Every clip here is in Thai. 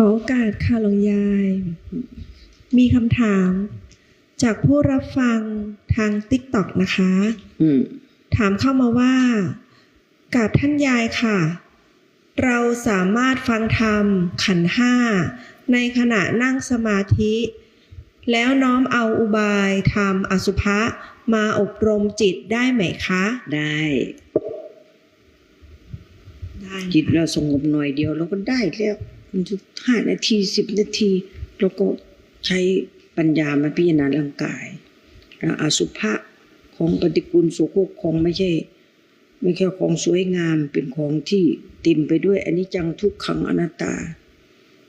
อโอกาสค่ะหลวงยาย มีคำถาม จากผู้รับฟังทางติ๊กต็อกนะคะอืมถามเข้ามาว่ากับท่านยายค่ะ เราสามารถฟังธรรมขันธ์ห้า ในขณะนั่งสมาธิ แล้วน้อมเอาอุบายธรรมอสุภะมาอบรมจิตได้ไหมคะ ได้ได้จิตเราสงบหน่อยเดียวเราก็ได้แล้วมันจะ ห้านาทีสิบนาทีเราก็ใช้ปัญญามาพิจารณาร่างกายอสุภะของปฏิกูลโสโครกของไม่ใช่ ไม่แค่ของสวยงามเป็นของที่เต็มไปด้วยอนิจจังทุกขังอนัตตา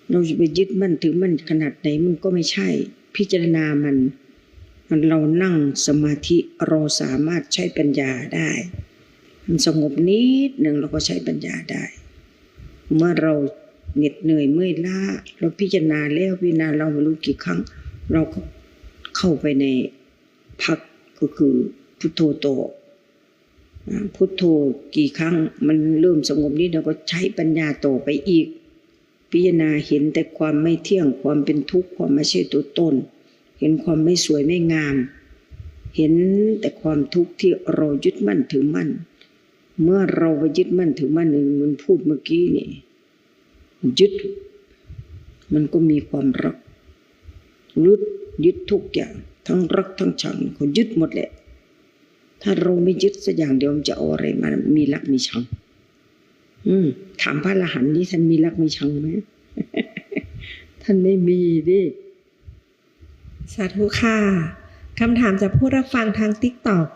เราจะไปยึดมั่นถือมั่นขนาดไหนมันก็ไม่ใช่ พิจารณามัน มันเรานั่งสมาธิเราสามารถใช้ปัญญาได้ มันสงบนิดหนึ่งเราก็ใช้ปัญญาได้ เมื่อเรา เหน็ดเหนื่อยเมื่อยล้าเราพิจารณาแล้วพิจารณาเราไม่รู้กี่ครั้ง เราก็เข้าไปในพักก็คือพุทโธโตพุทโธกี่ครั้ง มันเริ่มสงบนิดเราก็ใช้ปัญญาโตอไปอีก พิจารณาเห็นแต่ความไม่เที่ยงความเป็นทุกข์ความไม่ใช่ตัวตนเห็นความไม่สวยไม่งาม เห็นแต่ความทุกข์ที่เรายึดมั่นถือมั่น เมื่อเราไปยึดมั่นถือมั่นหนึ่งมันพูดเมื่อกี้นี่ ยึด มันก็มีความรักยึดยึดทุกอย่าง ทั้งรักทั้งชังเขายึดหมดแหละ ถ้าเราไม่ยึดสักอย่างเดียวมันจะเอาอะไรมา มีรักมีชัง อืม ถามพระอรหันต์นี่ท่านมีรักมีชังไหมท่านไม่มีดิสาธุค่ะคำถามจากผู้รับฟังทางติ๊กต็อก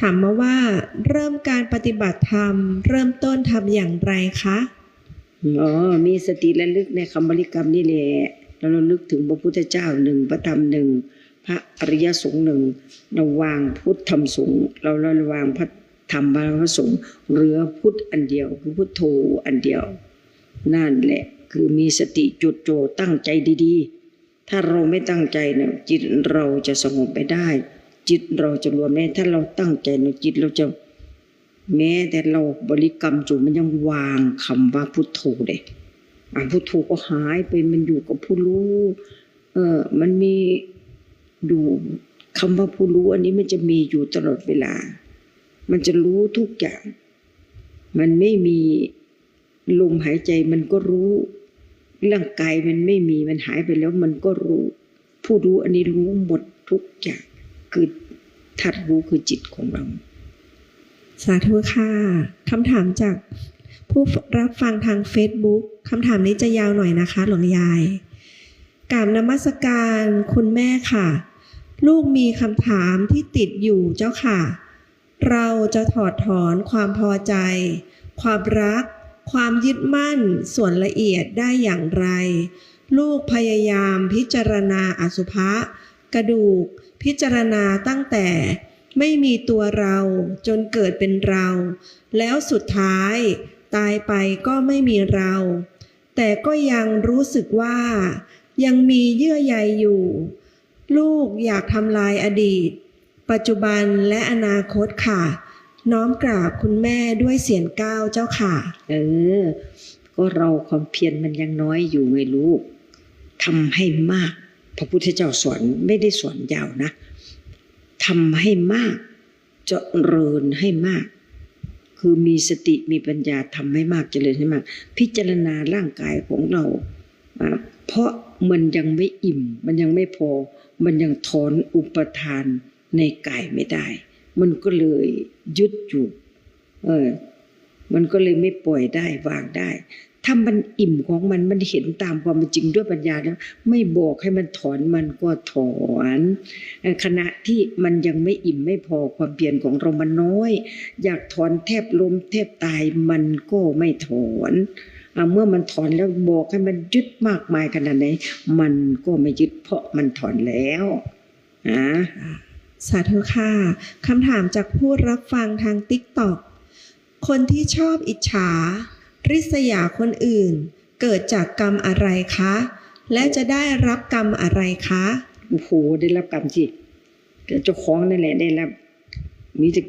ถามมาว่า เริ่มการปฏิบัติธรรม เริ่มต้นทำอย่างไรคะ อ๋อมีสติระลึกในคำบริกรรมนี่แหละเราระลึกถึงพระพุทธเจ้าหนึ่งพระธรรมหนึ่งพระอริยสงฆ์หนึ่งเราวางพุทธธรรมสงฆ์เราเราวางพระธรรมพระสงฆ์เหลือพุทธอันเดียวคือพุทโธอันเดียว นั่นแหละคือมีสติจุดโจตั้งใจดีๆ ถ้าเราไม่ตั้งใจเนี่ยจิตเราจะสงบไปได้ จิตเราจะรวมแม้ถ้าเราตั้งใจเนี่ยจิตเราจะ แม้แต่เราบริกรรมจู่มันยังวางคำว่าพุทโธเด็อะพุทโธก็หายไปมันอยู่กับผู้รู้ เออมันมีดูคำว่าผู้รู้อันนี้มันจะมีอยู่ตลอดเวลา มันจะรู้ทุกอย่าง มันไม่มีลมหายใจมันก็รู้ ร่างกายมันไม่มีมันหายไปแล้วมันก็รู้ ผู้รู้อันนี้รู้หมดทุกอย่าง คือทัดรู้คือจิตของเรา สาธุค่ะคำถามจากผู้รับฟังทาง Facebook คำถามนี้จะยาวหน่อยนะคะ หลวงยายกราบนมัสการคุณแม่ค่ะ ลูกมีคำถามที่ติดอยู่เจ้าค่ะ เราจะถอดถอนความพอใจ ความรัก ความยึดมั่น ส่วนละเอียดได้อย่างไร ลูกพยายามพิจารณาอสุภะกระดูก พิจารณาตั้งแต่ ไม่มีตัวเราจนเกิดเป็นเรา แล้วสุดท้าย ตายไปก็ไม่มีเรา แต่ก็ยังรู้สึกว่า ยังมีเยื่อใยอยู่ ลูกอยากทำลายอดีต ปัจจุบันและอนาคตค่ะ น้อมกราบคุณแม่ด้วยเสียงก้าวเจ้าค่ะ เออ ก็เราความเพียรมันยังน้อยอยู่ไงลูกทำให้มาก พระพุทธเจ้าสอนไม่ได้สอนยาวนะ ทำให้มากเจริญให้มาก คือมีสติมีปัญญาทำให้มากเจริญให้มาก พิจารณาร่างกายของเรา เพราะมันยังไม่อิ่ม มันยังไม่พอ มันยังถอนอุปทานในกายไม่ได้ มันก็เลยยึดอยู่เออมันก็เลยไม่ปล่อยได้วางได้ ถ้ามันอิ่มของมันมันเห็นตามความเป็นจริงด้วยปัญญาแล้ว ไม่บอกให้มันถอนมันก็ถอนขณะที่มันยังไม่อิ่มไม่พอความเพียรของเรามันน้อย อยากถอนแทบล้มแทบตายมันก็ไม่ถอนเมื่อมันถอนแล้วบอกให้มันยึดมากมายขนาดไหนมันก็ไม่ยึดเพราะมันถอนแล้วนะสาธุค่ะคำถามจากผู้รับฟังทางติ๊กต็อกคนที่ชอบอิจฉา ริษยาคนอื่น เกิดจากกรรมอะไรคะ และจะได้รับกรรมอะไรคะโอ้โหได้รับกรรมสิเจ้าของนั่นแหละได้รับ มีแต่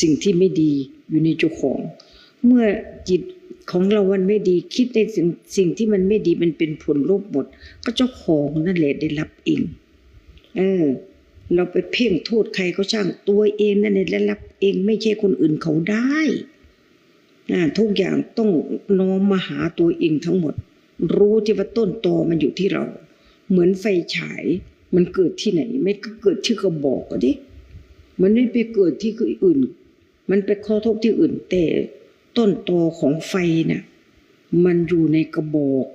สิ่งที่ไม่ดีอยู่ในเจ้าของ เมื่อจิตของเรามันไม่ดีคิดในสิ่งสิ่งที่มันไม่ดีมันเป็นผลลบหมด ก็เจ้าของนั่นแหละได้รับเอง เออ เราไปเพ่งโทษใครก็ช่างตัวเองนั่นแหละได้รับเองไม่ใช่คนอื่นเขาได้ ทุกอย่างต้องน้อมมาหาตัวเองทั้งหมด รู้ที่ว่าต้นตอมันอยู่ที่เรา เหมือนไฟฉาย มันเกิดที่ไหน ไม่ก็เกิดที่กระบอกก็ดิมันไม่ไปเกิดที่อื่น มันไปกระทบที่อื่นแต่ต้นตอของไฟน่ะมันอยู่ในกระบอก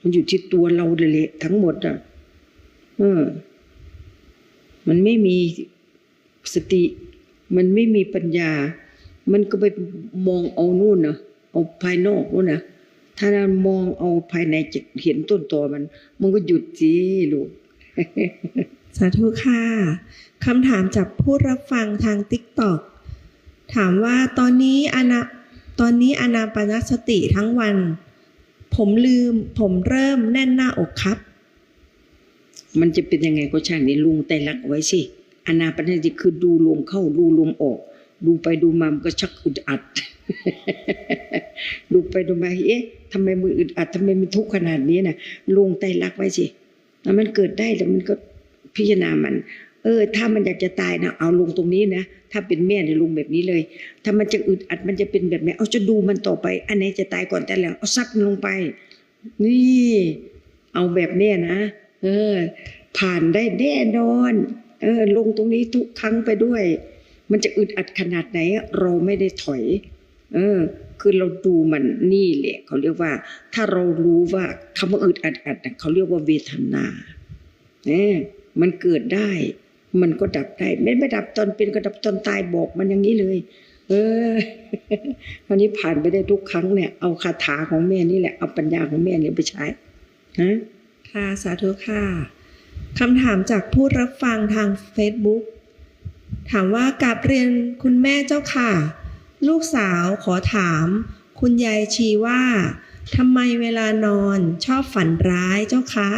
มันอยู่ที่ตัวเราเลยแหละทั้งหมดอะเออ มันไม่มีสติ มันไม่มีปัญญา มันก็ไปมองเอานู่นนะเอาภายนอกนู่นนะถ้าเรามองเอาภายในจะเห็นต้นตอมัน มันก็หยุดสิลูกสาธุค่ะคำถามจากผู้รับฟังทาง t ิ k t o k ถามว่าตอนนี้อนาตอนนี้อนาปานสติทั้งวัน ผมลืม ผมเริ่มแน่นหน้าอกครับ มันจะเป็นยังไงก็ช่างนี่ลุงแต่ลักเอาไว้สิอนาปานสติคือดูลมเข้าดูลมออก ดูไปดูมามันก็ชักอึดอัด ดูไปดูมาเอ๊ะทำไมมืออึดอัดทำไมมันทุกข์ขนาดนี้นะลงแต่ลักไว้สิแล้วมันเกิดได้แล้วมันก็พิจารณามัน เออ ถ้ามันอยากจะตายนะเอาลงตรงนี้นะถ้าเป็นแม่เนี่ยลงแบบนี้เลย ถ้ามันจะอึดอัดมันจะเป็นแบบไหนเอาจะดูมันต่อไป อันไหนจะตายก่อนแต่หลังเอาซักมันลงไป นี่ เอาแบบเนี้ยนะเออ ผ่านได้แน่นอน เออ ลงตรงนี้ทุกครั้งไปด้วย มันจะอึดอัดขนาดไหน เราไม่ได้ถอย เออ คือเราดูมันนี่แหละเขาเรียกว่า ถ้าเรารู้ว่าคำว่าอึดอัดอัดเขาเรียกว่าเวทนาเออมันเกิดได้ มันก็ดับได้ ไม่ไม่ดับตอนเป็นก็ดับตอนตายบอกมันอย่างนี้เลย เออคราวนี้ผ่านไปได้ทุกครั้งเนี่ย เอาคาถาของแม่นี่แหละ เอาปัญญาของแม่เนี่ยไปใช้ฮะค่ะสาธุค่ะคำถามจากผู้รับฟังทาง Facebook ถามว่ากราบเรียนคุณแม่เจ้าค่ะ ลูกสาวขอถาม คุณยายชีว่าทำไมเวลานอนชอบฝันร้ายเจ้าคะ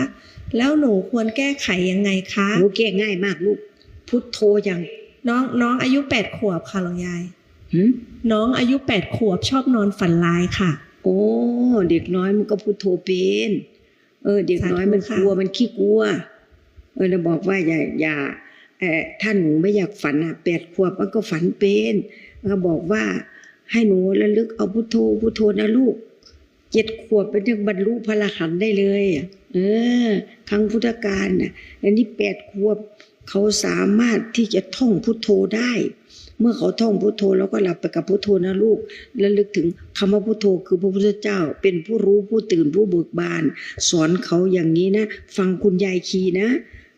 แล้วหนูควรแก้ไขยังไงคะหนูแก้ง่ายมากลูก พุทโธยังน้องน้องอายุแปดขวบค่ะหลวงยายหืมน้องอายุแปดขวบชอบนอนฝันร้ายค่ะ โอ้เด็กน้อยมันก็พุทโธเป็นเออ เด็กน้อยมันสาธุค่ะกลัวมันขี้กลัว เออเราบอกว่าอย่าอย่า เออถ้าหนูไม่อยากฝันอะแปดขวบมันก็ฝันเป็นก็บอกว่าให้หนูระลึกเอาพุทโธพุทโธนะลูกเจ็ดขวบเป็นยังบรรลุพระรหันได้เลยเออ ครั้งพุทธกาลน่ะอันนี้แปดขวบเขาสามารถที่จะท่องพุทโธได้ เมื่อเขาท่องพุทโธแล้วก็หลับไปกับพุทโธนะลูกแล้วลึกถึงคำว่าพุทโธคือพระพุทธเจ้า เป็นผู้รู้ผู้ตื่นผู้เบิกบาน สอนเขาอย่างนี้นะ ฟังคุณยายคีนะ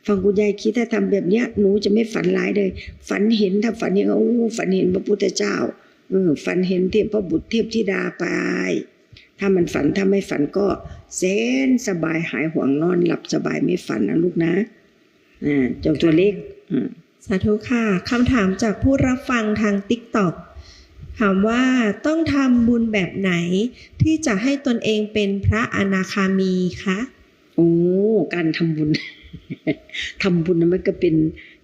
ฟังคุณยายคีถ้าทำแบบเนี้ยหนูจะไม่ฝันร้ายเลย ฝันเห็นถ้าฝันเห็นโอ้ฝันเห็นพระพุทธเจ้าเออฝันเห็นเทพพระบุตรเทพธิดาไป ถ้ามันฝันถ้าไม่ฝันก็เซนสบายหายห่วงนอนหลับสบายไม่ฝันนะลูกนะอ่าเจ้าตัวเล็กอืมสาธุค่ะคำถามจากผู้รับฟังทาง t ิ k t o k ถามว่าต้องทำบุญแบบไหน ที่จะให้ตนเองเป็นพระอนาคามีคะโอ้การทำบุญ ทำบุญมันก็เป็น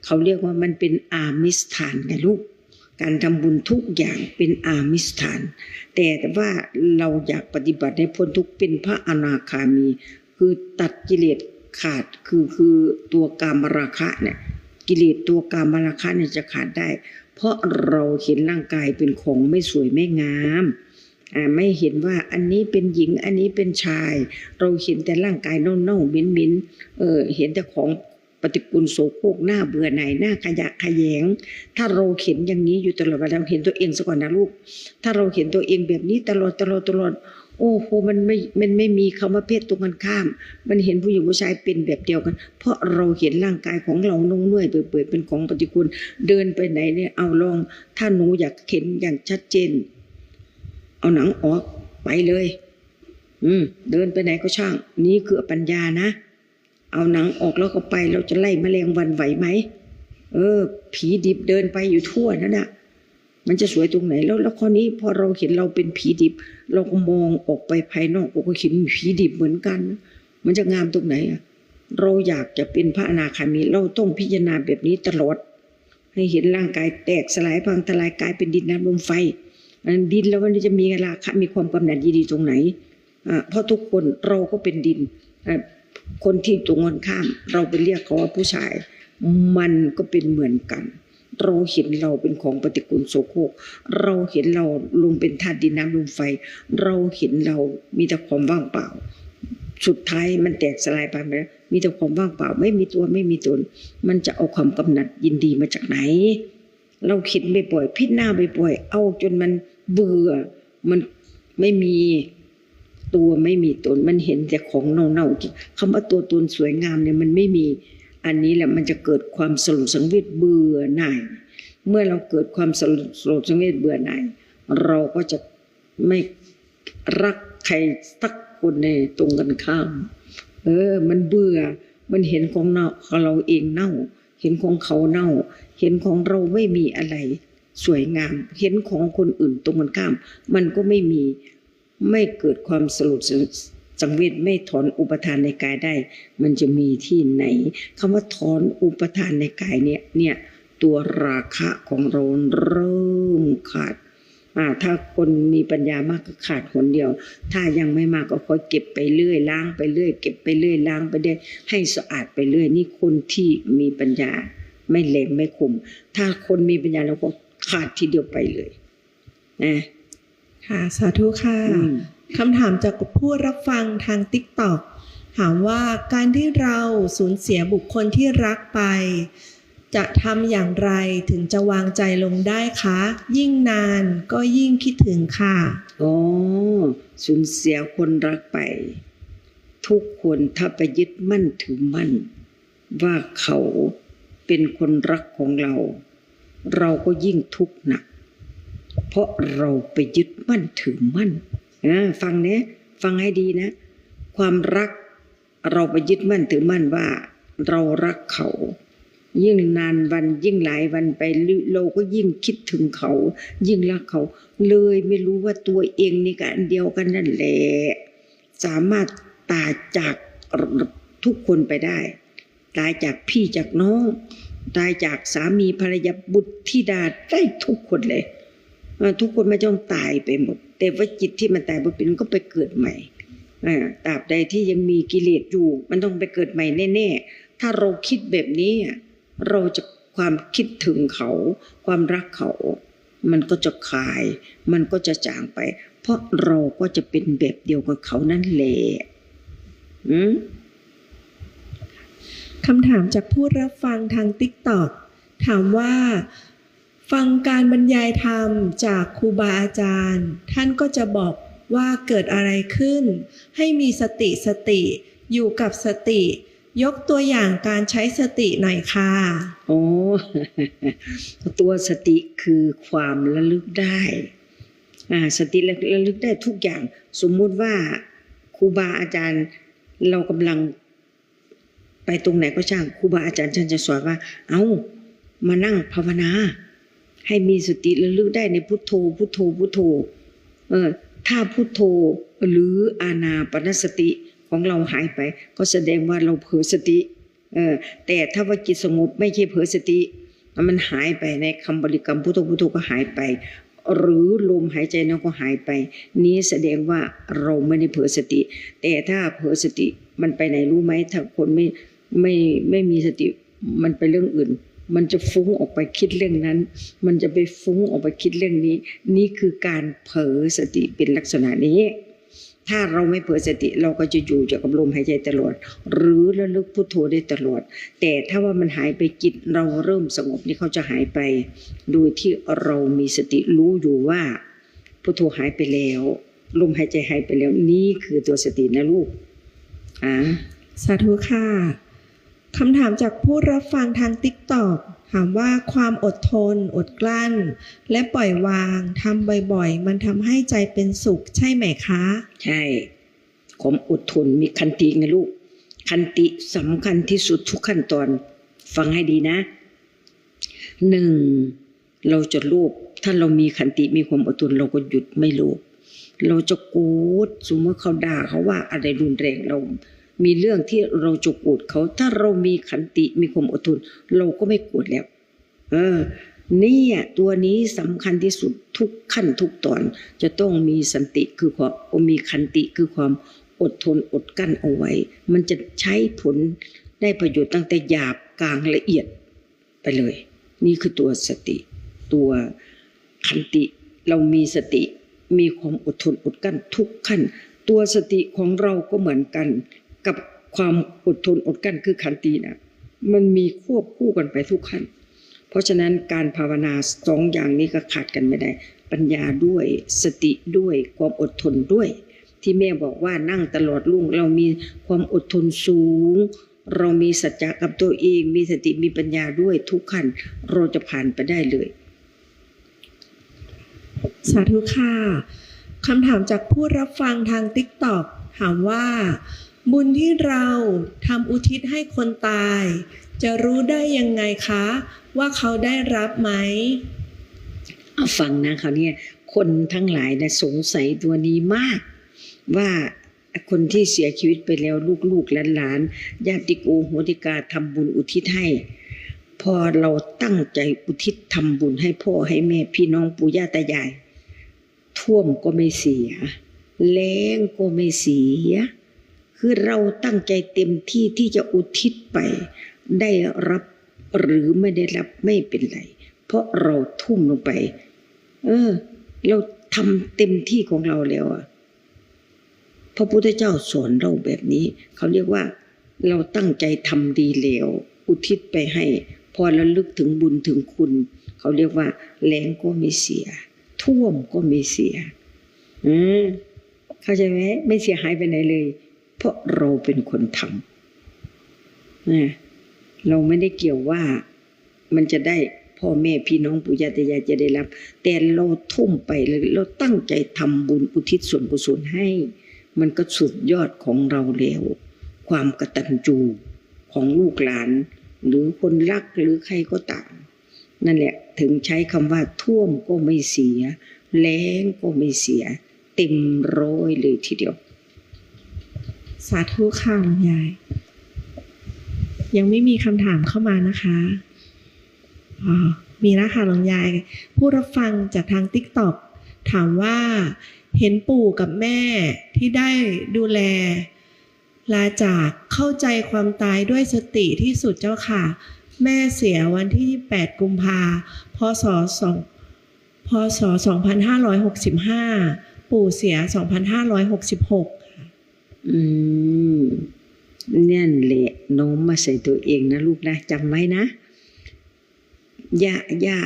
เขาเรียกว่ามันเป็นอามิสฐานไงลูก การทำบุญทุกอย่างเป็นอามิสฐาน แต่ว่าเราอยากปฏิบัติให้พ้นทุกเป็นพระอนาคามี คือตัดกิเลสขาดคือคือตัวกามราคะเนี่ยกิเลสตัวกามราคะเนี่ยจะขาดได้ เพราะเราเห็นร่างกายเป็นของไม่สวยไม่งาม ไม่เห็นว่าอันนี้เป็นหญิงอันนี้เป็นชาย เราเห็นแต่ร่างกายเน่าๆเหม็นเออเห็นแต่ของปฏิกูลโสโครกหน้าเบื่อหน่ายหน้าขยะขยง ถ้าเราเห็นอย่างนี้อยู่ตลอดเวลาเห็นตัวเองซะก่อนนะลูก ถ้าเราเห็นตัวเองแบบนี้ตลอดตลอดตลอดโอ้โหมันไม่ มันไม่มีคำว่าเพศตรงกันข้าม มันเห็นผู้หญิงผู้ชายเป็นแบบเดียวกัน เพราะเราเห็นร่างกายของเรานุ่งนุ่ยเปื่อยเป็นของปฏิกูลเดินไปไหนเนี่ยเอาลอง ถ้าหนูอยากเห็นอย่างชัดเจน เอาหนังออกไปเลย อืม เดินไปไหนก็ช่าง นี่คือปัญญานะ เอาหนังออกแล้วก็ไป เราจะไล่แมลงวันไหวไหม เออ ผีดิบเดินไปอยู่ทั่วนั่นน่ะ มันจะสวยตรงไหน แล้วแล้วข้อนี้พอเราเห็นเราเป็นผีดิบ เราก็มองออกไปภายนอกเราก็เห็นผีดิบเหมือนกัน มันจะงามตรงไหนอะเราอยากจะเป็นพระอนาคามี เราต้องพิจารณาแบบนี้ตลอด ให้เห็นร่างกายแตกสลายพังทลายกลายเป็นดินน้ำลมไฟ ดินแล้วมันจะมีราคะมีความกำหนัดยินดีตรงไหนเพราะทุกคนเราก็เป็นดินคนที่ตรงกันข้าม เราไปเรียกเขาว่าผู้ชาย มันก็เป็นเหมือนกัน เราเห็นเราเป็นของปฏิกูลโสโครกเราเห็นเราลงเป็นธาตุดินน้ำลมไฟ เราเห็นเรามีแต่ความว่างเปล่า สุดท้ายมันแตกสลายไปไหมมีแต่ความว่างเปล่า ไม่มีตัวไม่มีตน มันจะเอาความกำหนัดยินดีมาจากไหน เราคิดบ่อยๆพิจารณาบ่อยๆเอาจนมัน เบื่อ มันไม่มีตัวไม่มีตน มันเห็นแต่ของเน่าๆคำว่าตัวตนสวยงามเนี่ยมันไม่มี อันนี้แหละมันจะเกิดความสลดสังเวชเบื่อหน่าย เมื่อเราเกิดความสลดสลดสังเวชเบื่อหน่าย เราก็จะไม่รักใครสักคนในตรงกันข้าม เออ มันเบื่อ มันเห็นของเน่าของเราเองเน่า เห็นของเขาเน่า เห็นของเราไม่มีอะไร สวยงาม เห็นของคนอื่นตรงกันข้าม มันก็ไม่มีไม่เกิดความสลดสังเวชไม่ถอนอุปทานในกายได้ มันจะมีที่ไหนคำว่าถอนอุปทานในกายเนี่ยเนี่ยตัวราคะของเราเริ่มขาดอ่าถ้าคนมีปัญญามากก็ขาดหนเดียว ถ้ายังไม่มากก็ค่อยเก็บไปเรื่อยล้างไปเรื่อยเก็บไปเรื่อยล้างไปเรื่อยให้สะอาดไปเรื่อยนี่คนที่มีปัญญาไม่เหลมไม่คมถ้าคนมีปัญญาแล้วก็ ขาดทีเดียวไปเลยนะค่ะ สาธุค่ะอืมคำถามจากผู้รับฟังทางติ๊กต็อกถามว่าการที่เราสูญเสียบุคคลที่รักไป จะทำอย่างไรถึงจะวางใจลงได้คะ ยิ่งนานก็ยิ่งคิดถึงค่ะอ๋อสูญเสียคนรักไป ทุกคนถ้าไปยึดมั่นถือมั่น ว่าเขาเป็นคนรักของเรา เราก็ยิ่งทุกข์หนัก เพราะเราไปยึดมั่นถือมั่นอ่าฟังเนี้ยฟังให้ดีนะ ความรักเราไปยึดมั่นถือมั่นว่า เรารักเขา ยิ่งนานวันยิ่งหลายวันไปเราก็ยิ่งคิดถึงเขา ยิ่งรักเขา เลยไม่รู้ว่าตัวเองนี่กันเดียวกันนั่นแหละสามารถตายจากทุกคนไปได้ ตายจากพี่จากน้อง ตายจากสามีภรรยาบุตรธิดาได้ทุกคนเลยทุกคนไม่ต้องตายไปหมด แต่ว่าจิตที่มันตายไปเป็นก็ไปเกิดใหม่ตราบใดที่ยังมีกิเลสอยู่ มันต้องไปเกิดใหม่แน่ๆ ถ้าเราคิดแบบนี้เราจะความคิดถึงเขา ความรักเขา มันก็จะคลาย มันก็จะจางไป เพราะเราก็จะเป็นแบบเดียวกับเขานั่นแหละอืม คำถามจากผู้รับฟังทางติ๊กต็อกถามว่า ฟังการบรรยายธรรมจากครูบาอาจารย์ ท่านก็จะบอกว่าเกิดอะไรขึ้น ให้มีสติสติอยู่กับสติ ยกตัวอย่างการใช้สติหน่อยค่ะโอ้ตัวสติคือความระลึกได้อ่าสติระระลึกได้ทุกอย่าง สมมุติว่าครูบาอาจารย์เรากำลัง ไปตรงไหนก็ช่างครูบาอาจารย์ท่านจะสอนว่า เอามานั่งภาวนา ให้มีสติระลึกได้ในพุทโธ พุทโธพุทโธ เออ ถ้าพุทโธหรืออานาปนสติของเราหายไป ก็แสดงว่าเราเผลอสติเออแต่ถ้าว่าจิตสงบไม่ใช่เผลอสติ มันหายไปในคำบริกรรมพุทโธพุทโธก็หายไป หรือลมหายใจนั้นก็หายไป นี้แสดงว่าเราไม่ได้เผลอสติ แต่ถ้าเผลอสติมันไปไหนรู้ไหมถ้าคนไม่ ไม่ไม่มีสติมันไปเรื่องอื่น มันจะฟุ้งออกไปคิดเรื่องนั้น มันจะไปฟุ้งออกไปคิดเรื่องนี้ นี่คือการเผลอสติเป็นลักษณะนี้ ถ้าเราไม่เผลอสติเราก็จะอยู่กับลมหายใจตลอด หรือระลึกพุทโธได้ตลอด แต่ถ้าว่ามันหายไปจิตเราเริ่มสงบนี่เขาจะหายไป โดยที่เรามีสติรู้อยู่ว่าพุทโธหายไปแล้วลมหายใจหายไปแล้วนี่คือตัวสตินะลูกอ่าสาธุค่ะ คำถามจากผู้รับฟังทางติ๊กต็อกถามว่าความอดทน อดกลั้น และปล่อยวางทำบ่อยๆ มันทำให้ใจเป็นสุขใช่ไหมคะ ใช่ความอดทนมีคันติไงลูก คันติสำคัญที่สุดทุกขั้นตอน ฟังให้ดีนะหนึ่งเราจะโลภถ้าเรามีคันติมีความอดทนเราก็หยุดไม่โลภเราจะโกรธสมมติเขาด่าเขาว่าอะไรรุนแรงเรา มีเรื่องที่เราจะโกรธเขา ถ้าเรามีขันติมีความอดทน เราก็ไม่โกรธแล้ว เออนี่ตัวนี้สำคัญที่สุดทุกขั้นทุกตอน จะต้องมีสันติคือความมีคันติคือความอดทนอดกั้นเอาไว้ มันจะใช้ผลได้ประโยชน์ตั้งแต่หยาบกลางละเอียดไปเลย นี่คือตัวสติ ตัวคันติเรามีสติมีความอดทนอดกั้นทุกขั้น ตัวสติของเราก็เหมือนกัน กับความอดทนอดกั้นคือขันตินะมันมีควบคู่กันไปทุกขั้น เพราะฉะนั้นการภาวนาสองอย่างนี้ก็ขาดกันไม่ได้ ปัญญาด้วยสติด้วยความอดทนด้วย ที่แม่บอกว่านั่งตลอดรุ่งเรามีความอดทนสูง เรามีสัจจะกับตัวเอง มีสติมีปัญญาด้วยทุกขั้น เราจะผ่านไปได้เลย สาธุค่ะคำถามจากผู้รับฟังทาง t ิ k t o k ถามว่า บุญที่เราทำอุทิศให้คนตาย จะรู้ได้ยังไงคะ ว่าเขาได้รับไหมเอาฟังนะเขาเนี่ยคนทั้งหลายนะสงสัยตัวนี้มาก ว่าคนที่เสียชีวิตไปแล้วลูกๆหลานญาติโกโหติกาทำบุญอุทิศให้ พอเราตั้งใจอุทิศทำบุญให้พ่อให้แม่พี่น้องปู่ย่าตายาย ท่วมก็ไม่เสียแล้งก็ไม่เสีย คือเราตั้งใจเต็มที่ที่จะอุทิศไป ได้รับหรือไม่ได้รับไม่เป็นไร เพราะเราทุ่มลงไป เออ เราทำเต็มที่ของเราแล้วอะพระพุทธเจ้าสอนเราแบบนี้ เขาเรียกว่า เราตั้งใจทำดีแล้ว อุทิศไปให้ พอระลึกถึงบุญถึงคุณ เขาเรียกว่าแรงก็ไม่เสีย ท่วมก็ไม่เสีย อืมเข้าใจไหมไม่เสียหายไปไหนเลย เพราะเราเป็นคนทำนะเราไม่ได้เกี่ยวว่ามันจะได้พ่อแม่พี่น้องปู่ย่าตายายจะได้รับ แต่เราทุ่มไปเราตั้งใจทำบุญอุทิศส่วนกุศลให้ มันก็สุดยอดของเราแล้ว ความกตัญญูของลูกหลาน หรือคนรักหรือใครก็ตามนั่นแหละถึงใช้คำว่าท่วมก็ไม่เสีย แล้งก็ไม่เสีย เต็มร้อยเลยทีเดียว สาธุค่ะหลวงยายยังไม่มีคำถามเข้ามานะคะมีแล้วค่ะหลวงยายผู้รับฟังจากทาง t ิ k t o k ถามว่าเห็นปู่กับแม่ที่ได้ดูแล ลาจากเข้าใจความตายด้วยสติที่สุดเจ้าค่ะ แม่เสียวันที่ 8 กุมภาพศ2พศ 2565 ปู่เสีย 2566 อืมเนี่ยแหละโน้มมาใส่ตัวเองนะลูกนะจำไว้นะย่าย่า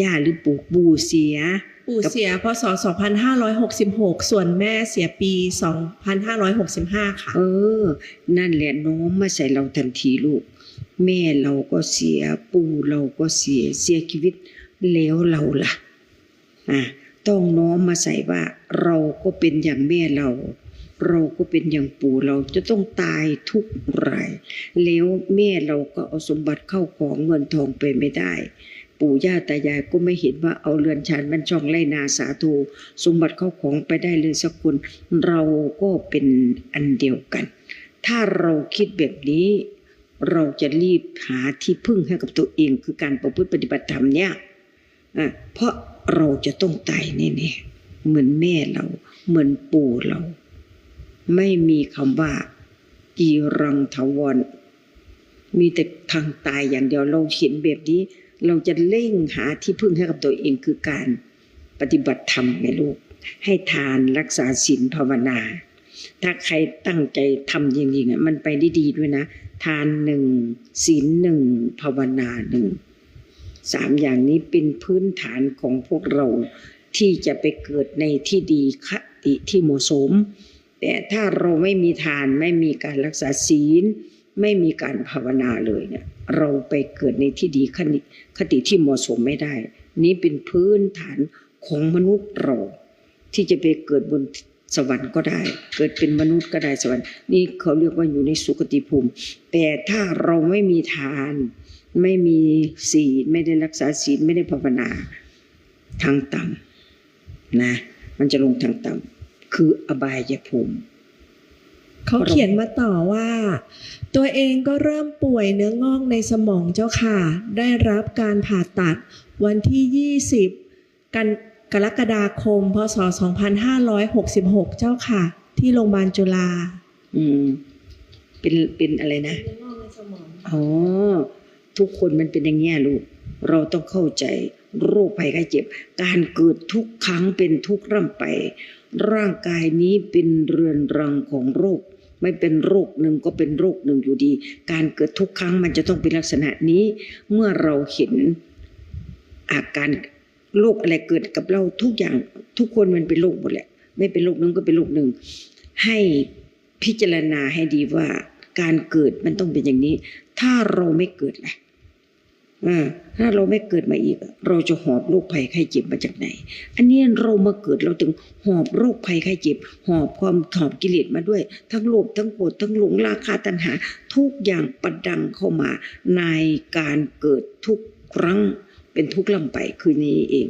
ย่าหรือปู่ปู่เสีย ปู่เสียพศ2566 ส่วนแม่เสียปี 2565 ค่ะ เออ นั่นแหละโน้มมาใส่เราทันทีลูก แม่เราก็เสียปู่เราก็เสียเสียชีวิตแล้วเราล่ะ อะ ต้องโน้มมาใส่ว่าเราก็เป็นอย่างแม่เรา เราก็เป็นอย่างปู่เราจะต้องตายทุกราย แล้วแม่เราก็เอาสมบัติเข้าของเงินทองไปไม่ได้ ปู่ย่าตายายก็ไม่เห็นว่าเอาเรือนชานมันช่องไร่นาสาธุสมบัติเข้าของไปได้เลยสักคนเราก็เป็นอันเดียวกัน ถ้าเราคิดแบบนี้เราจะรีบหาที่พึ่งให้กับตัวเองคือการประพฤติปฏิบัติธรรมเนี่ยเพราะเราจะต้องตายแน่ๆเหมือนแม่เรา เหมือนปู่เรา ไม่มีคำว่ากีรังทวร มีแต่ทางตายอย่างเดียวเราเห็นแบบนี้ เราจะเร่งหาที่พึ่งให้กับตัวเองคือการปฏิบัติธรรมไงลูก ให้ทานรักษาศีลภาวนา ถ้าใครตั้งใจทำจริงๆอะมันไปได้ดีด้วยนะ ทานหนึ่งศีลหนึ่งภาวนาหนึ่งสามอย่างนี้เป็นพื้นฐานของพวกเราที่จะไปเกิดในที่ดีคติที่เหมาะสม แต่ถ้าเราไม่มีทานไม่มีการรักษาศีล ไม่มีการภาวนาเลยเนี่ยเราไปเกิดในที่ดีคติคติที่เหมาะสมไม่ได้ นี้เป็นพื้นฐานของมนุษย์เรา ที่จะไปเกิดบนสวรรค์ก็ได้ เกิดเป็นมนุษย์ก็ได้สวรรค์ นี่เขาเรียกว่าอยู่ในสุคติภูมิ แต่ถ้าเราไม่มีทาน ไม่มีศีลไม่ได้รักษาศีลไม่ได้ภาวนาทางต่ำนะ มันจะลงทางต่ำ คืออบายภูมิ เขาเขียนมาต่อว่า ตัวเองก็เริ่มป่วยเนื้องอกในสมองเจ้าค่ะ ได้รับการผ่าตัดวันที่ 20 กันกรกฎาคม พศ 2566 เจ้าค่ะ ที่โรงพยาบาลจุฬาอืม เป็นเป็นอะไรนะเนื้องอกในสมองอ๋อ ทุกคนมันเป็นอย่างเงี้ยลูก เราต้องเข้าใจ โรคภัยไข้เจ็บ การเกิดทุกครั้งเป็นทุกร่ำไป ร่างกายนี้เป็นเรือนรังของโรค ไม่เป็นโรคหนึ่งก็เป็นโรคหนึ่งอยู่ดี การเกิดทุกครั้งมันจะต้องเป็นลักษณะนี้ เมื่อเราเห็นอาการโรคอะไรเกิดกับเราทุกอย่างทุกคนมันเป็นโรคหมดแหละ ไม่เป็นโรคหนึงก็เป็นโรคหนึ่ง ให้พิจารณาให้ดีว่าการเกิดมันต้องเป็นอย่างนี้ ถ้าเราไม่เกิดล่ะ ถ้าเราไม่เกิดมาอีก เราจะหอบโรคภัยไข้เจ็บมาจากไหน อันนี้เรามาเกิดเราถึงหอบโรคภัยไข้เจ็บ หอบความหอบกิเลสมาด้วย ทั้งโลภทั้งโกรธทั้งหลงราคาตัณหา ทุกอย่างประดังเข้ามาในการเกิดทุกครั้งเป็นทุกข์ลำไปคือนี้เอง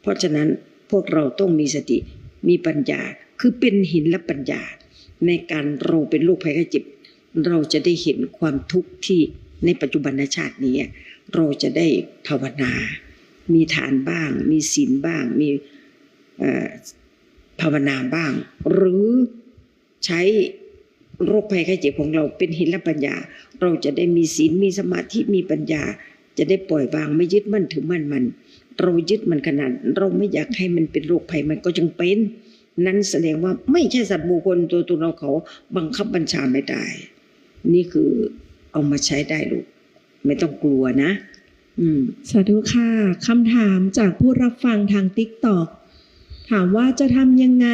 เพราะฉะนั้นพวกเราต้องมีสติมีปัญญาคือเป็นหินและปัญญา ในการเราเป็นโรคภัยไข้เจ็บ เราจะได้เห็นความทุกข์ที่ ในปัจจุบันชาตินี้ เราจะได้ภาวนา มีฐานบ้าง มีศีลบ้าง มีภาวนาบ้าง หรือใช้โรคภัยไข้เจ็บของเราเป็นหินและปัญญา เราจะได้มีศีลมีสมาธิมีปัญญา จะได้ปล่อยวางไม่ยึดมั่นถือมั่นมัน เรายึดมันขนาด เราไม่อยากให้มันเป็นโรคภัยมันก็ยังเป็น นั้นแสดงว่าไม่ใช่สัตว์บุคคลตัวตนเราเขาบังคับบัญชาไม่ได้ นี่คือ เอามาใช้ได้ลูกไม่ต้องกลัวนะ อืมสาธุค่ะคำถามจากผู้รับฟังทางติ๊กตอกถามว่าจะทำยังไง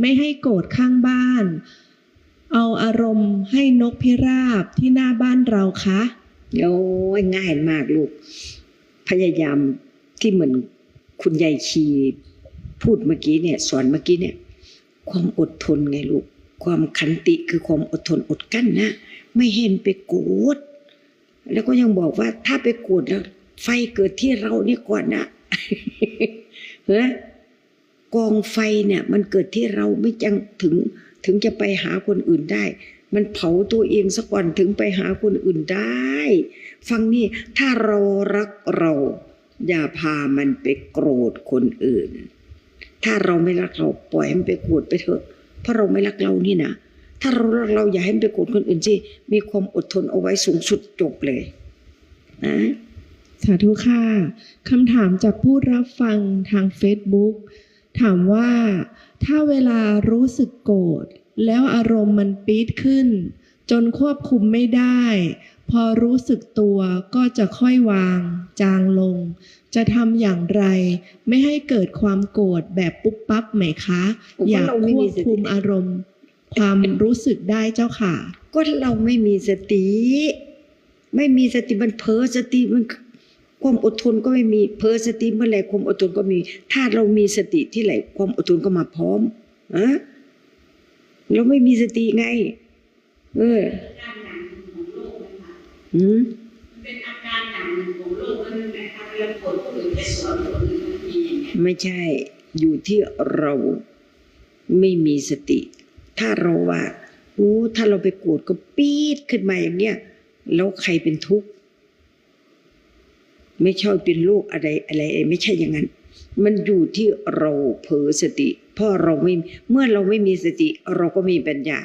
ไม่ให้โกรธข้างบ้าน เอาอารมณ์ให้นกพิราบที่หน้าบ้านเราคะโอ้ยง่ายมากลูก พยายามที่เหมือนคุณยายชีพูดเมื่อกี้เนี่ย สอนเมื่อกี้เนี่ย ความอดทนไงลูก ความขันติคือความอดทนอดกั้นนะ ไม่เห็นไปโกรธแล้วก็ยังบอกว่าถ้าไปโกรธแล้วไฟเกิดที่เรานี่ก่อนนะเฮ้ยกองไฟเนี่ย มันเกิดที่เราไม่จังถึง ถึงจะไปหาคนอื่นได้ มันเผาตัวเองสักวันถึงไปหาคนอื่นได้ ฟังนี่ถ้าเรารักเรา อย่าพามันไปโกรธคนอื่น ถ้าเราไม่รักเราปล่อยให้มันไปโกรธไปเถอะ เพราะเราไม่รักเรานี่นะถ้าเรารักเราอย่าให้มันไปโกรธคนอื่นสิมีความอดทนเอาไว้สูงสุดจบเลยนะสาธุค่ะคำถามจากผู้รับฟังทาง Facebook ถามว่าถ้าเวลารู้สึกโกรธแล้วอารมณ์มันปี๊ดขึ้น จนควบคุมไม่ได้ พอรู้สึกตัวก็จะค่อยวาง จางลง จะทำอย่างไร ไม่ให้เกิดความโกรธแบบปุ๊บปั๊บไหมคะ อยากควบคุมอารมณ์ ความรู้สึกได้เจ้าค่ะ ก็เราไม่มีสติ ไม่มีสติมันเพ้อสติมันความอดทนก็ไม่มีเพ้อสติเมื่อไหร่ความอดทนก็มี ถ้าเรามีสติที่ไหนความอดทนก็มาพร้อมอะเราไม่มีสติไง เอออืมเป็นอา การของโลกนั้นนะคะเวลาคนคนอื่นไปสอนคนอื่นมีอย่างนี้ไม่ใช่อยู่ที่เราไม่มีสติ ถ้าเราว่าโอ้ถ้าเราไปโกรธก็ปี๊ดขึ้นมาอย่างเนี้ยแล้วใครเป็นทุกข์ไม่ใช่เป็นโรคอะไรอะไร ไม่ใช่อย่างนั้น มันอยู่ที่เราเผลอสติเพราะเราไม่เมื่อเราไม่มีสติ เราก็มีปัญญา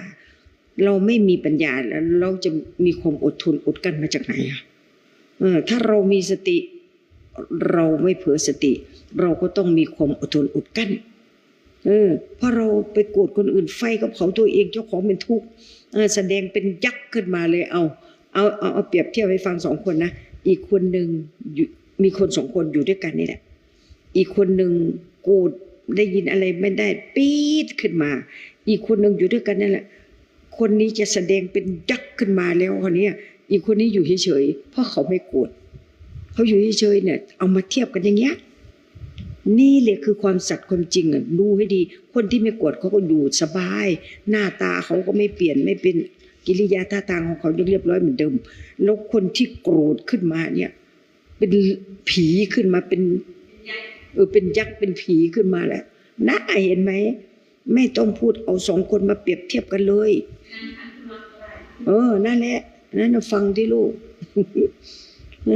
เราไม่มีปัญญาแล้วเราจะมีความอดทนอดกลั้นมาจากไหนอะ ถ้าเรามีสติ เราไม่เผลอสติ เราก็ต้องมีความอดทนอดกั้นเออเพราะเราไปโกรธคนอื่นไฟก็เผาตัวเองเจ้าของเป็นทุกข์แสดงเป็นยักษ์ขึ้นมาเลยเอาเอาเอาเอาเปรียบเทียบให้ฟังสองคนนะอีกคนหนึ่งมีคนสองคนอยู่ด้วยกันนี่แหละ อีกคนหนึ่งโกรธได้ยินอะไรไม่ได้ปี๊ดขึ้นมา อีกคนหนึ่งอยู่ด้วยกันนั่นแหละ คนนี้จะแสดงเป็นยักษ์ขึ้นมาแล้วคนนี้ อีกคนนี้อยู่เฉยๆเพราะเขาไม่โกรธเขาอยู่เฉยๆเนี่ย เอามาเทียบกันอย่างเงี้ยนี่แหละคือความสัตย์ความจริงอะดูให้ดี คนที่ไม่โกรธเขาก็อยู่สบาย หน้าตาเขาก็ไม่เปลี่ยนไม่เป็นกิริยาท่าทางของเขายังเรียบร้อยเหมือนเดิม แล้วคนที่โกรธขึ้นมาเนี่ย เป็นผีขึ้นมาเป็นเออเป็นยักษ์เป็นผีขึ้นมาแล้วน่าเห็นไหมไม่ต้องพูดเอาสองคนมาเปรียบเทียบกันเลย เออ นั่นแหละ นั่นน่ะฟังที่ลูกเอ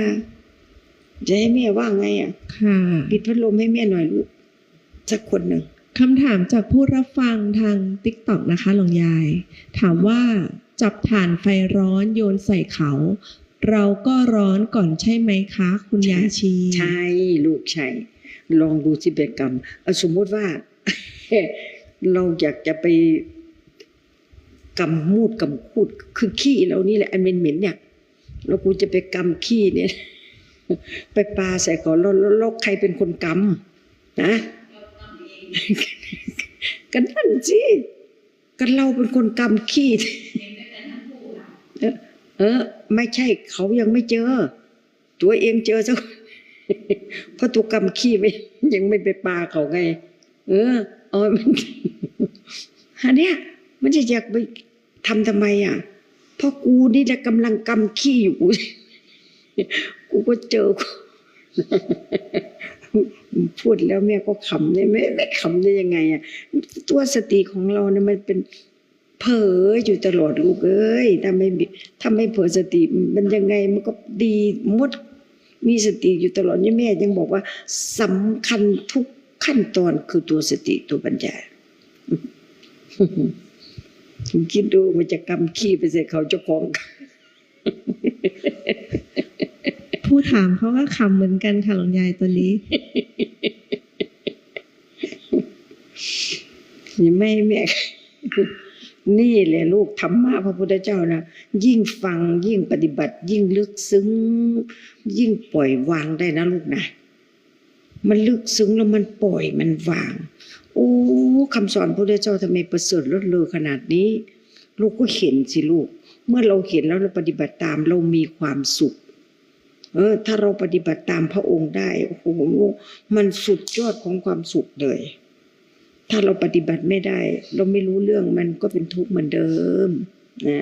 อจะให้แม่ว่าไงอะ ค่ะปิดพัดลมให้แม่หน่อยลูก สักคนหนึ่งคำถามจากผู้รับฟังทางติ๊กต็อกนะคะหลวงยาย ถามว่าจับถ่านไฟร้อนโยนใส่เขา เราก็ร้อนก่อนใช่ไหมคะ คุณยาชี ใช่ลูกใช่ลองดูสิเบกรรมเอาสมมติว่า เราอยากจะไป กำมูดกำคูดคือขี้เรานี่แหละอันเหม็นๆเนี่ยแล้วกูจะไปกำขี้เนี่ย ไปปาใส่ก่อนแล้วแล้วใครเป็นคนกำนะกันนั่นสิกันเราเป็นคนกำขี้เออเออไม่ใช่เขายังไม่เจอ ตัวเองเจอซะเพราะตัวกำขี้ไม่ยังไม่ไปปาเขาไง เออเอามันอันเนี้ย มันจะอยากไปทำทำไมอะเพราะกูนี่แหละกำลังกำขี้อยู่กูก็เจอพูดแล้วแม่ก็ขำเนี่ยแม่แม่ขำได้ยังไงอะตัวสติของเราเนี่ยมันเป็นเผลออยู่ตลอดลูกเอ้ยถ้าไม่ถ้าไม่เผลอสติมันยังไงมันก็ดีมดมีสติอยู่ตลอดนี่แม่ยังบอกว่าสำคัญทุกขั้นตอนคือตัวสติตัวปัญญา คิดดูมันจะกำขี้ไปใส่เขาเจ้าของผู้ถามเขาก็ขำเหมือนกันค่ะหลวงยายตัวนี้นี่ไม่แม่นี่แหละลูกธรรมะพระพุทธเจ้านะยิ่งฟังยิ่งปฏิบัติ ยิ่งลึกซึ้ง ยิ่งปล่อยวางได้นะลูกนะมันลึกซึ้งแล้วมันปล่อยมันวาง โอ้คำสอนพระพุทธเจ้าทำไมประเสริฐเลิศเลอขนาดนี้ ลูกก็เห็นสิลูก เมื่อเราเห็นแล้วเราปฏิบัติตามเรามีความสุข เออ ถ้าเราปฏิบัติตามพระองค์ได้โอ้โหมันสุดยอดของความสุขเลย ถ้าเราปฏิบัติไม่ได้ เราไม่รู้เรื่องมันก็เป็นทุกข์เหมือนเดิม นะ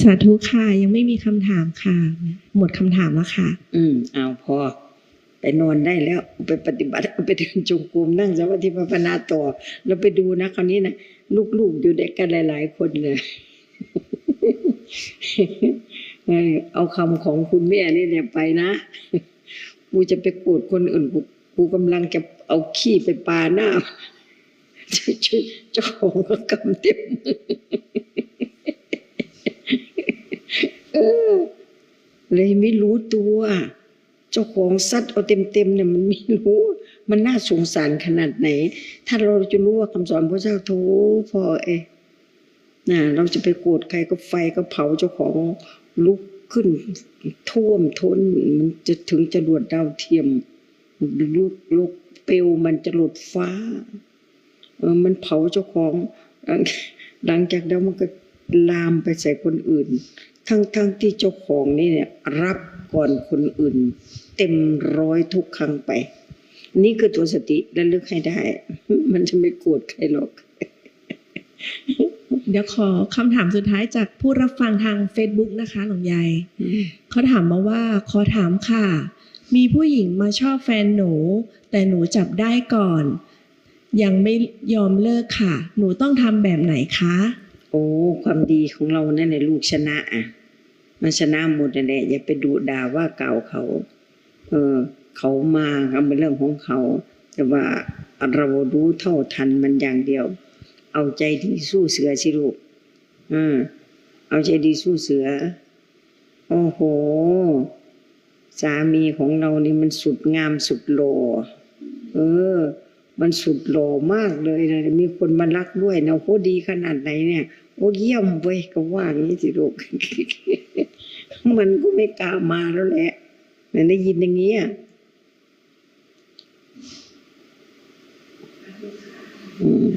สาธุค่ะ ยังไม่มีคำถามค่ะ หมดคำถามแล้วค่ะ อืม เอาพอ ไปนอนได้แล้วไปปฏิบัติไปเดินจงกรมนั่งสมาธิภาวนาต่อ แล้วไปดูนะคราวนี้นะลูกๆอยู่ด้วยกันหลาย ๆ คนเลยเอาคำของคุณแม่นี่เนี่ยไปนะ กูจะไปโกรธคนอื่นกูกูกำลังจะเอาขี้ไปปาหน้าเจ้าของก็กำเต็มเออเลยไม่รู้ตัว จ้าของซัดเอาเต็มๆเนี่ยมันไม่รู้มันน่าสงสารขนาดไหน ถ้าเราจะรู้ว่าคำสอนพระเจ้าโถพอเอยนะเราจะไปโกรธใครก็ไฟก็เผาเจ้าของลุกขึ้นท่วมท้นมันจะถึงจรวดดาวเทียมลุกลุกเปลวมันจะหลุดฟ้าเออมันเผาเจ้าของหลังหลังจากนั้นมันก็ลามไปใส่คนอื่น ทั้งทั้งที่เจ้าของนี่เนี่ยรับก่อนคนอื่น เต็มร้อยทุกครั้งไป นี่คือตัวสติและลึกให้ได้ มันจะไม่โกรธใครหรอก เดี๋ยวขอคำถามสุดท้ายจากผู้รับฟังทาง Facebook นะคะ หลวงยายเขาถามมาว่า ขอถามค่ะ มีผู้หญิงมาชอบแฟนหนู แต่หนูจับได้ก่อน ยังไม่ยอมเลิกค่ะ หนูต้องทำแบบไหนคะ โอ้ ความดีของเรานั่นแหละลูกชนะอะ มันชนะหมดนั่นแหละอย่าไปดูด่าว่าเก่าวเขา เออ เขามาก็เป็นเรื่องของเขา แต่ว่าเรารู้เท่าทันมันอย่างเดียว เอาใจดีสู้เสือสิลูกอืมเอาใจดีสู้เสือ โอ้โห สามีของเรานี่มันสุดงามสุดหล่อเออ มันสุดหล่อมากเลยนะมีคนมารักด้วยนะโหดีขนาดไหนเนี่ย โอ้เยี่ยมเว้ยก็ว่างี้สิลูก มันก็ไม่กล้ามาแล้วแหละเนี่ได้ยินอย่างเงี้ยอืม